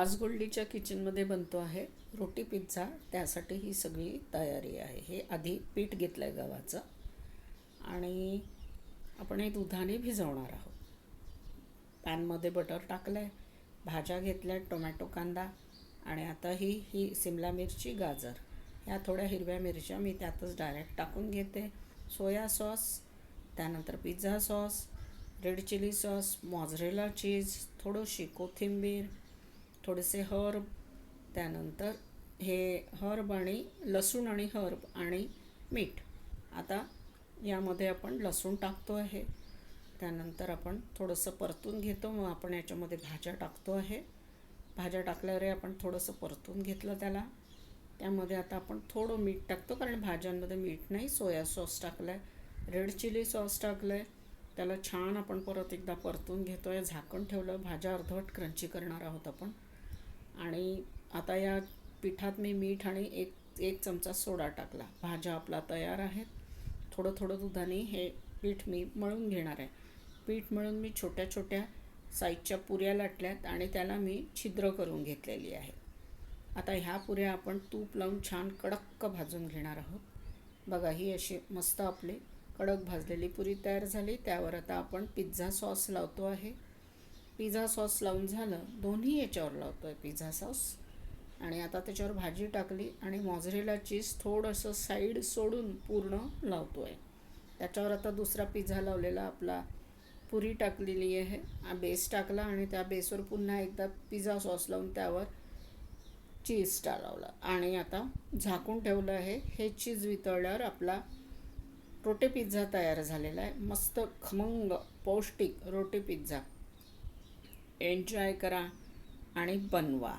आज गोल्डीच्या किचनमध्ये बनतो आहे रोटी पिझ्झा. त्यासाठी ही सगळी तयारी आहे. हे आधी पीठ घेतलं आहे गव्हाचं. आणि आपण हे दुधाने भिजवणार आहोत. पॅनमध्ये बटर टाकलं आहे भाज्या घेतल्या टोमॅटो कांदा आणि आता ही ही सिमला मिरची गाजर. ह्या थोड्या हिरव्या मिरच्या मी त्यातच डायरेक्ट टाकून घेते. सोया सॉस त्यानंतर pizza sauce red chilli sauce mozzarella cheese थोडीशी कोथिंबीर थोडेसे हर्ब त्यानंतर हे हर्ब आणि लसूण आणि हर्ब आणि मीठ. आता यामध्ये आपण लसूण टाकतो आहे. त्यानंतर आपण थोडंसं परतून घेतो. मग आपण याच्यामध्ये भाज्या टाकतो आहे. भाज्या टाकल्यावर आपण थोडंसं परतून घेतलं त्याला. त्यामध्ये आता आपण थोडं मीठ टाकतो कारण भाज्यांमध्ये मीठ नाही. सोया सॉस टाकलं आहे रेड चिली सॉस टाकलं आहे त्याला छान आपण परत एकदा परतून घेतो आहे झाकण ठेवलं. भाज्या अर्धवट क्रंची करणार आहोत आपण. आणि आता या पिठात मी मीठ आणि एक एक चमचा सोडा टाकला. भाज्या आपला तयार आहेत. थोडं थोडं दुधाने हे पीठ मी मळून घेणार आहे. पीठ मळून मी छोट्या छोट्या साईजच्या पुऱ्या लाटल्यात आणि त्याला मी छिद्र करून घेतलेली आहे. आता ह्या पुऱ्या आपण तूप लावून छान कडक्क भाजून घेणार आहोत. बघा ही अशी मस्त आपली कडक भाजलेली पुरी तयार झाली. त्यावर आता आपण पिझ्झा सॉस लावतो आहे. पिझ्झा सॉस लावून झालं दोन्ही याच्यावर लावतो आहे पिझ्झा सॉस. आणि आता त्याच्यावर भाजी टाकली आणि मॉझरेला चीज थोडंसं साईड सोडून पूर्ण लावतो आहे त्याच्यावर आता दुसरा पिझ्झा लावलेला आपला पुरी टाकलेली आहे. बेस टाकला आणि त्या बेसवर पुन्हा एकदा पिझ्झा सॉस लावून त्यावर चीज टाळवला. आणि आता झाकून ठेवलं आहे. हे चीज वितळल्यावर आपला रोटे पिझ्झा तयार झालेला आहे. मस्त खमंग पौष्टिक रोटी पिझ्झा. एन्जॉय करा आणि बनवा.